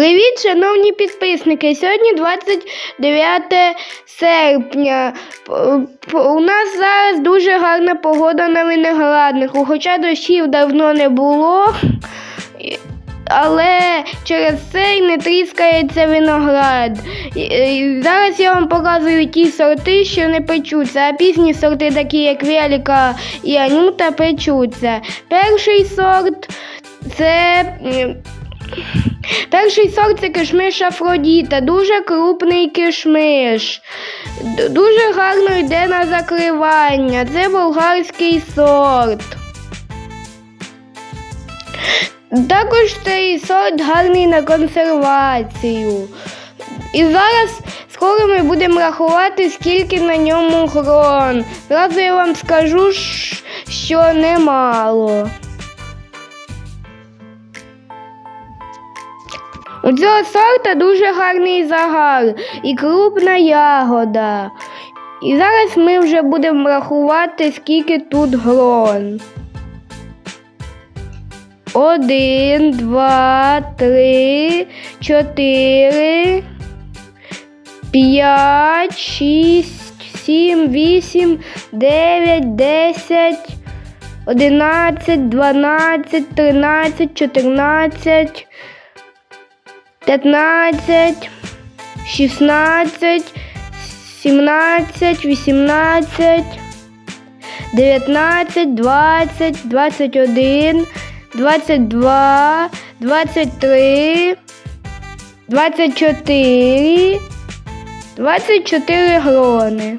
Привіт, шановні підписники! Сьогодні 29 серпня. У нас зараз дуже гарна погода на винограднику, хоча дощів давно не було. Але через це й не тріскається виноград. Зараз я вам показую ті сорти, що не печуться, а пізні сорти, такі як Веліка і Анюта, печуться. Перший сорт це. Перший сорт це кишмиш Афродіта, дуже крупний кишмиш. Дуже гарно йде на закривання. Це болгарський сорт. Також цей сорт гарний на консервацію. І зараз скоро ми будемо рахувати, скільки на ньому грон. Зразу я вам скажу, що немало. У цього сорта дуже гарний загар і крупна ягода. І зараз ми вже будемо рахувати, скільки тут грон. Один, два, три, чотири, п'ять, шість, сім, вісім, дев'ять, десять, одинадцять, дванадцять, тринадцять, чотирнадцять. 15, 16, 17, 18, 19, 20, 21, 22, 23, 24, 24 грони.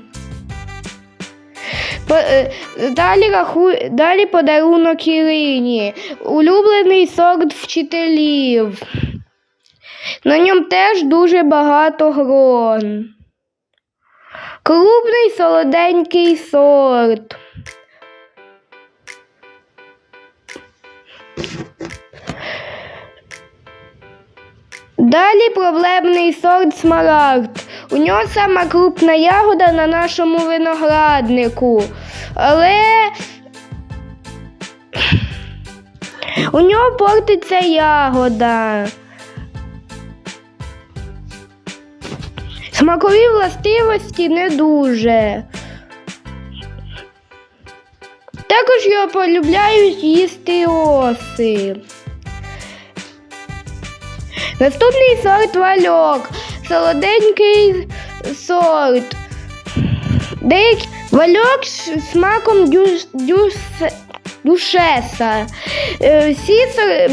Е, Далі, раху... Далі подарунок Ірині. Улюблений сорт вчителів. На ньому теж дуже багато грон. Крупний солоденький сорт. Далі проблемний сорт смарагд. У нього сама крупна ягода на нашому винограднику. Але у нього портиться ягода. Смакові властивості не дуже. Також його полюбляють їсти оси. Наступний сорт вальок. Солоденький сорт. Деякі вальок з смаком дюш, дюш, душеса. Е, Всі,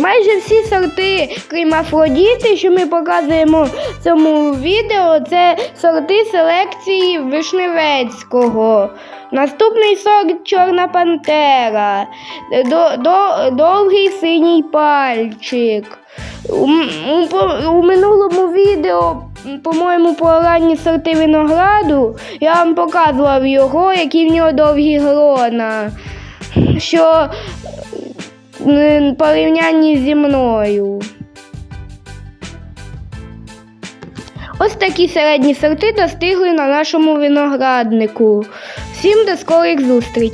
майже всі сорти, крім Афродіти, що ми показуємо в цьому відео, це сорти селекції Вишневецького. Наступний сорт Чорна Пантера, до, до, довгий синій пальчик. У, у минулому відео, по-моєму, про ранні сорти винограду, я вам показував його, які в нього довгі грона. Що м, порівнянні зі мною. Ось такі середні сорти достигли на нашому винограднику. Всім до скорих зустрічей!